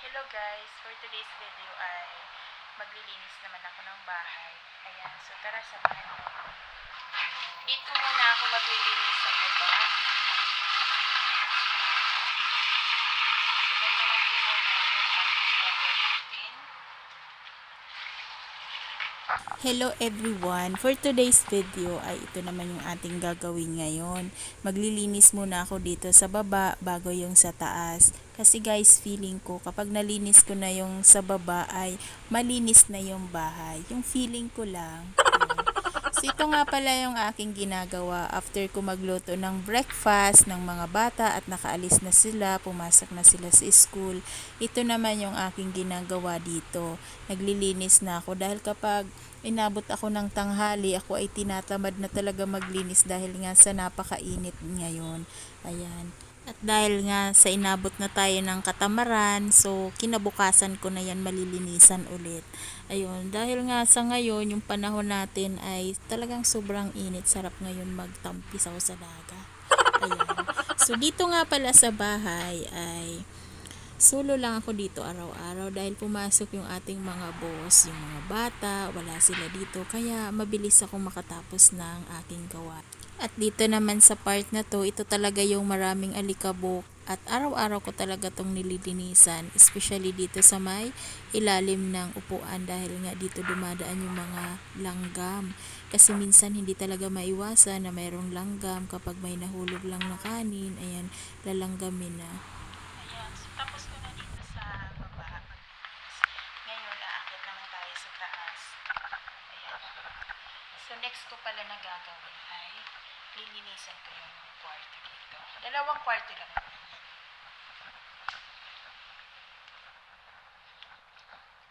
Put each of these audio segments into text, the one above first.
Hello guys, for today's video ay maglilinis naman ako ng bahay. Ayan, so tara samahan mo. Dito muna ako maglilinis sa baba. Simulan naman po muna yung ating gagawin. Hello everyone! For today's video ay ito naman yung ating gagawin ngayon. Maglilinis muna ako dito sa baba bago yung sa taas. Kasi guys, feeling ko kapag nalinis ko na yung sa baba ay malinis na yung bahay. Yung feeling ko lang. yun. So ito nga pala yung aking ginagawa after ko magluto ng breakfast ng mga bata at nakaalis na sila, pumasok na sila sa school. Ito naman yung aking ginagawa dito. Naglilinis na ako dahil kapag inabot ako ng tanghali, ako ay tinatamad na talaga maglinis dahil nga sa napakainit ngayon. Ayan. At dahil nga sa inabot na tayo ng katamaran, so kinabukasan ko na yan malilinisan ulit. Ayun, dahil nga sa ngayon, yung panahon natin ay talagang sobrang init. Sarap ngayon magtampisaw sa dagat. Ayan. So dito nga pala sa bahay ay solo lang ako dito araw-araw dahil pumasok yung ating mga boss, yung mga bata, wala sila dito. Kaya mabilis ako makatapos ng aking gawa. At dito naman sa part na to, ito talaga yung maraming alikabok at araw-araw ko talaga tong nililinisan, especially dito sa may ilalim ng upuan dahil nga dito dumadaan yung mga langgam. Kasi minsan hindi talaga maiwasan na mayroong langgam kapag may nahulog lang na kanin, ayan, lalanggamin na. Ayan, so tapos ko na dito sa baba. Ngayon, aakit naman tayo sa taas. Ayan. So next ko pala na gagawin ay lilinisan ko yung kwarto dito. Dalawang kwarto lang naman yan.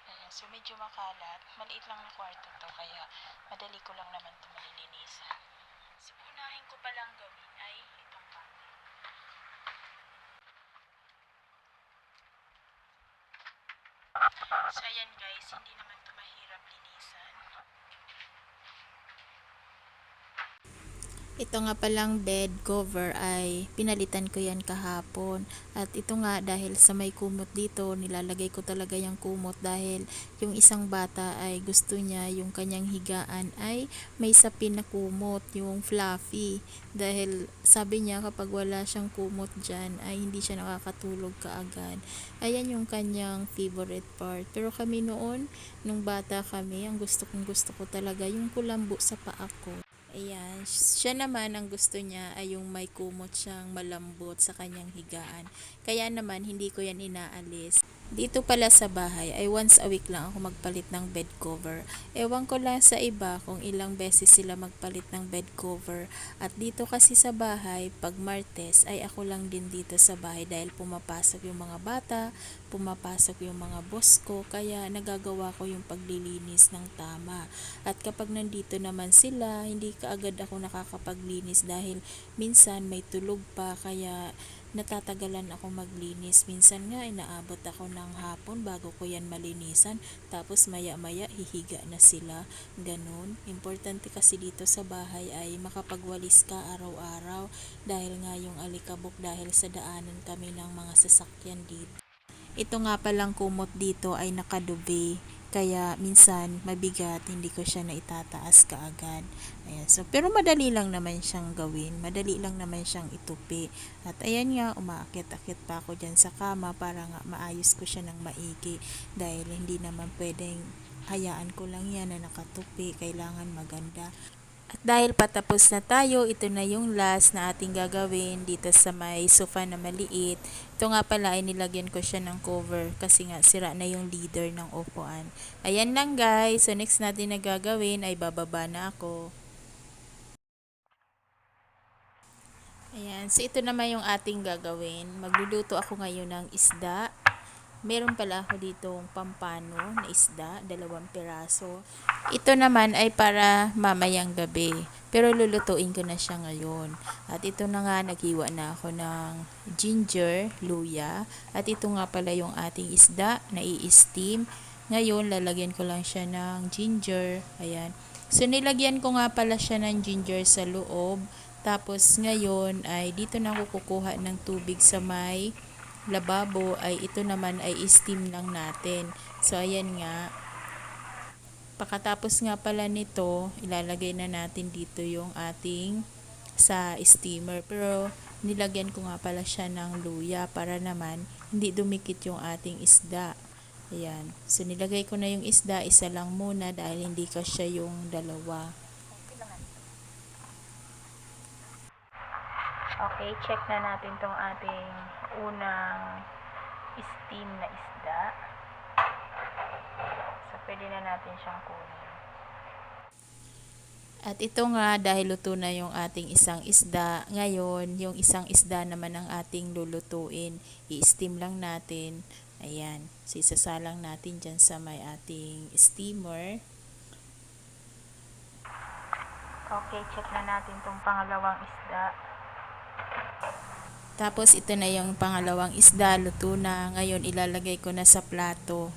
Ayan, so medyo makalat. Maliit lang na kwarto to, kaya madali ko lang naman ito malilinisan. So unahin ko palang gawin ay itong part. So ayan guys, hindi naman ito mahirap linisan. Ito nga palang bed cover ay pinalitan ko yan kahapon. At ito nga dahil sa may kumot dito, nilalagay ko talaga yung kumot dahil yung isang bata ay gusto niya yung kanyang higaan ay may sapin na kumot, yung fluffy. Dahil sabi niya kapag wala siyang kumot dyan ay hindi siya nakakatulog kaagad. Ayan yung kanyang favorite part. Pero kami noon, nung bata kami, ang gusto kong gusto ko talaga yung kulambo sa paa ko. Ayan, siya naman ang gusto niya ay yung may kumot siyang malambot sa kanyang higaan. Kaya naman hindi ko yan inaalis. Dito pala sa bahay ay once a week lang ako magpalit ng bed cover. Ewan ko lang sa iba kung ilang beses sila magpalit ng bed cover. At dito kasi sa bahay, pag Martes ay ako lang din dito sa bahay dahil pumapasok yung mga bata, pumapasok yung mga boss ko, kaya nagagawa ko yung paglilinis ng tama. At kapag nandito naman sila, hindi kaagad ako nakakapaglinis dahil minsan may tulog pa kaya natatagalan ako maglinis. Minsan nga inaabot ako ng hapon bago ko yan malinisan. Tapos maya maya hihiga na sila. Ganun. Importante kasi dito sa bahay ay makapagwalis ka araw-araw dahil nga yung alikabok dahil sa daanan kami ng mga sasakyan dito. Ito nga palang kumot dito ay nakadube. Kaya minsan mabigat, hindi ko siya naitataas kaagad. Ayan, so, pero madali lang naman siyang gawin. Madali lang naman siyang itupi. At ayan nga, umaakit-akit pa ako dyan sa kama para nga maayos ko siya ng maigi. Dahil hindi naman pwedeng hayaan ko lang yan na nakatupi. Kailangan maganda. At dahil patapos na tayo, ito na yung last na ating gagawin dito sa may sofa na maliit. Ito nga pala ay nilagyan ko siya ng cover kasi nga sira na yung leader ng upuan. Ayan lang guys. So next natin na gagawin ay bababa na ako. Ayan. So ito naman yung ating gagawin. Magluluto ako ngayon ng isda. Meron pala ako ditong pampano na isda, dalawang piraso. Ito naman ay para mamayang gabi. Pero lulutuin ko na siya ngayon. At ito na nga, naghiwa na ako ng ginger, luya. At ito nga pala yung ating isda na i-steam. Ngayon, lalagyan ko lang siya ng ginger. Ayan. So, nilagyan ko nga pala siya ng ginger sa loob. Tapos, ngayon ay dito na ako kukuha ng tubig sa may lababo ay ito naman ay steam lang natin. So ayan nga. Pagkatapos nga pala nito, ilalagay na natin dito yung ating sa steamer. Pero nilagyan ko nga pala siya ng luya para naman hindi dumikit yung ating isda. Ayan. So nilagay ko na yung isda, isa lang muna dahil hindi kasya yung dalawa. Okay, check na natin tong ating unang steam na isda. So, pwede na natin siyang kunin. At ito nga dahil luto na yung ating isang isda, ngayon yung isang isda naman ang ating lulutuin. I-steam lang natin. Ayan. So isasalang natin dyan sa may ating steamer. Okay, check na natin tong pangalawang isda. Tapos ito na yung pangalawang isda, luto na. Ngayon ilalagay ko na sa plato.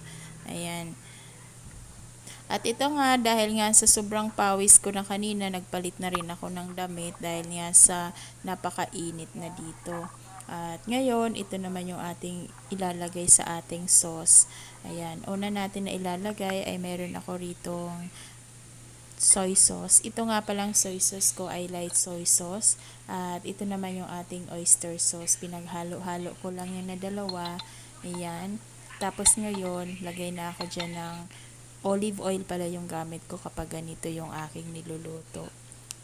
Ayan. At ito nga, dahil nga sa sobrang pawis ko na kanina, nagpalit na rin ako ng damit dahil nga sa napakainit na dito. At ngayon, ito naman yung ating ilalagay sa ating sauce. Ayan, una natin na ilalagay ay meron ako ritong soy sauce. Ito nga palang soy sauce ko ay light soy sauce. At ito naman yung ating oyster sauce. Pinaghalo-halo ko lang yung na dalawa. Ayan. Tapos ngayon, lagay na ako dyan ng olive oil pala yung gamit ko kapag ganito yung aking niluluto.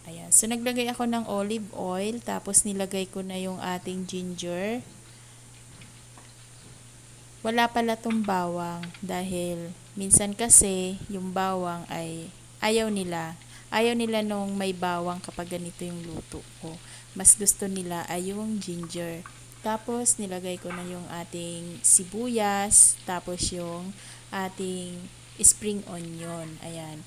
Ayan. So, naglagay ako ng olive oil. Tapos, nilagay ko na yung ating ginger. Wala pala tong bawang dahil minsan kasi yung bawang ay ayaw nila. Ayaw nila nung may bawang kapag ganito yung luto ko. Mas gusto nila ay yung ginger. Tapos, nilagay ko na yung ating sibuyas. Tapos, yung ating spring onion. Ayan.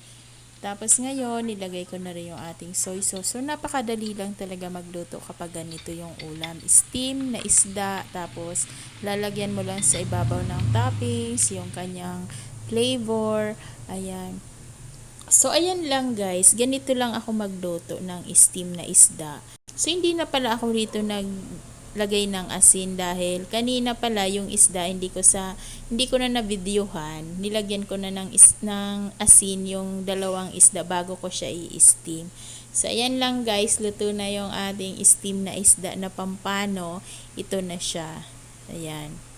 Tapos ngayon, nilagay ko na rin yung ating soy sauce. So, napakadali lang talaga magluto kapag ganito yung ulam. Steam na isda, tapos lalagyan mo lang sa ibabaw ng toppings, yung kanyang flavor. Ayan. So, ayan lang guys. Ganito lang ako magluto ng steam na isda. So, hindi na pala ako rito nag lagay ng asin dahil kanina pala yung isda hindi ko sa hindi ko na na-videohan nilagyan ko na ng, is, ng asin yung dalawang isda bago ko siya i-steam. So ayan lang guys. Luto na yung ating steam na isda na pampano. Ito na siya. Ayan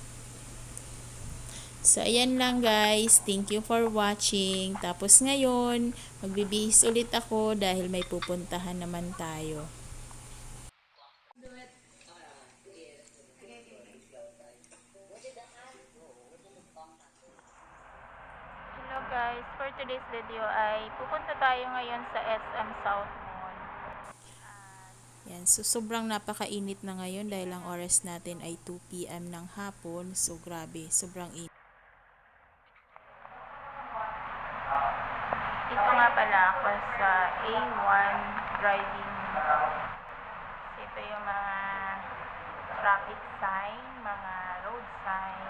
So, ayan lang guys. Thank you for watching. Tapos ngayon, magbibihis ulit ako dahil may pupuntahan naman tayo. Hello guys, for today's video ay pupunta tayo ngayon sa SM South Mall. Yan. So, sobrang napakainit na ngayon dahil ang oras natin ay 2 p.m. ng hapon. So, grabe. Sobrang init. Ito nga pala ako sa A1 driving. Ito yung mga traffic sign, mga road sign.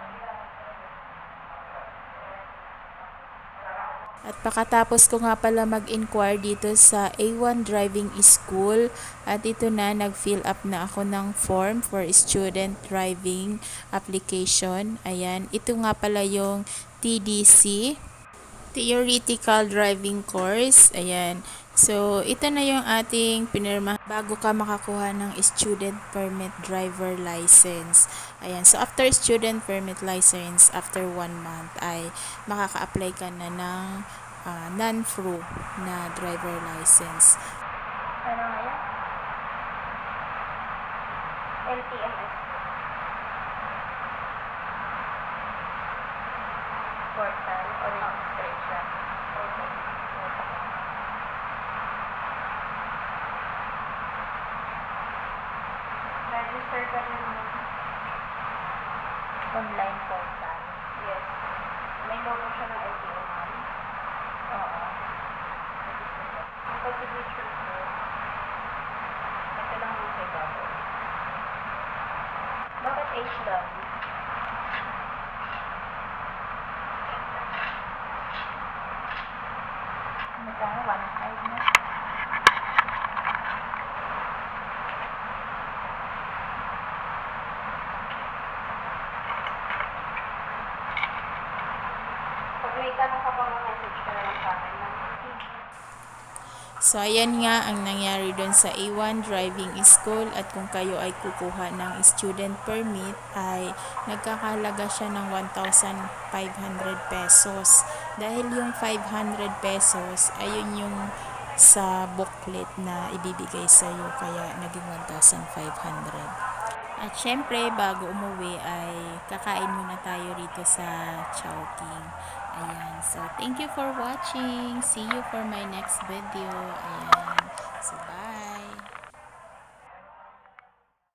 At pakatapos ko nga pala mag-inquire dito sa A1 Driving School at ito na nag-fill up na ako ng form for student driving application. Ayan, ito nga pala yung TDC, Theoretical Driving Course. Ayan. So, ito na yung ating pinirma bago ka makakuha ng student permit driver license. Ayan. So, after student permit license, after one month, ay makaka-apply ka na ng ah, non-fru na driver license. Ano nga yan? LTMS. Portal or registration. Ka rin online portal. Yes. May logo siya ng LTMS. Oo. Register ka. Ang pag-signature ko, ito lang yung ibabaw. Bakit HW? Ano tayo? One five na. May tanong ka message ka lang? So, ayan nga ang nangyari doon sa A1 Driving School at kung kayo ay kukuha ng student permit ay nagkakahalaga siya ng 1,500 pesos. Dahil yung 500 pesos, ayun yung sa booklet na ibibigay sa iyo kaya naging 1,500. At syempre, bago umuwi ay kakain muna tayo rito sa Chowking. Ayan. So, thank you for watching. See you for my next video. Ayan. So, bye.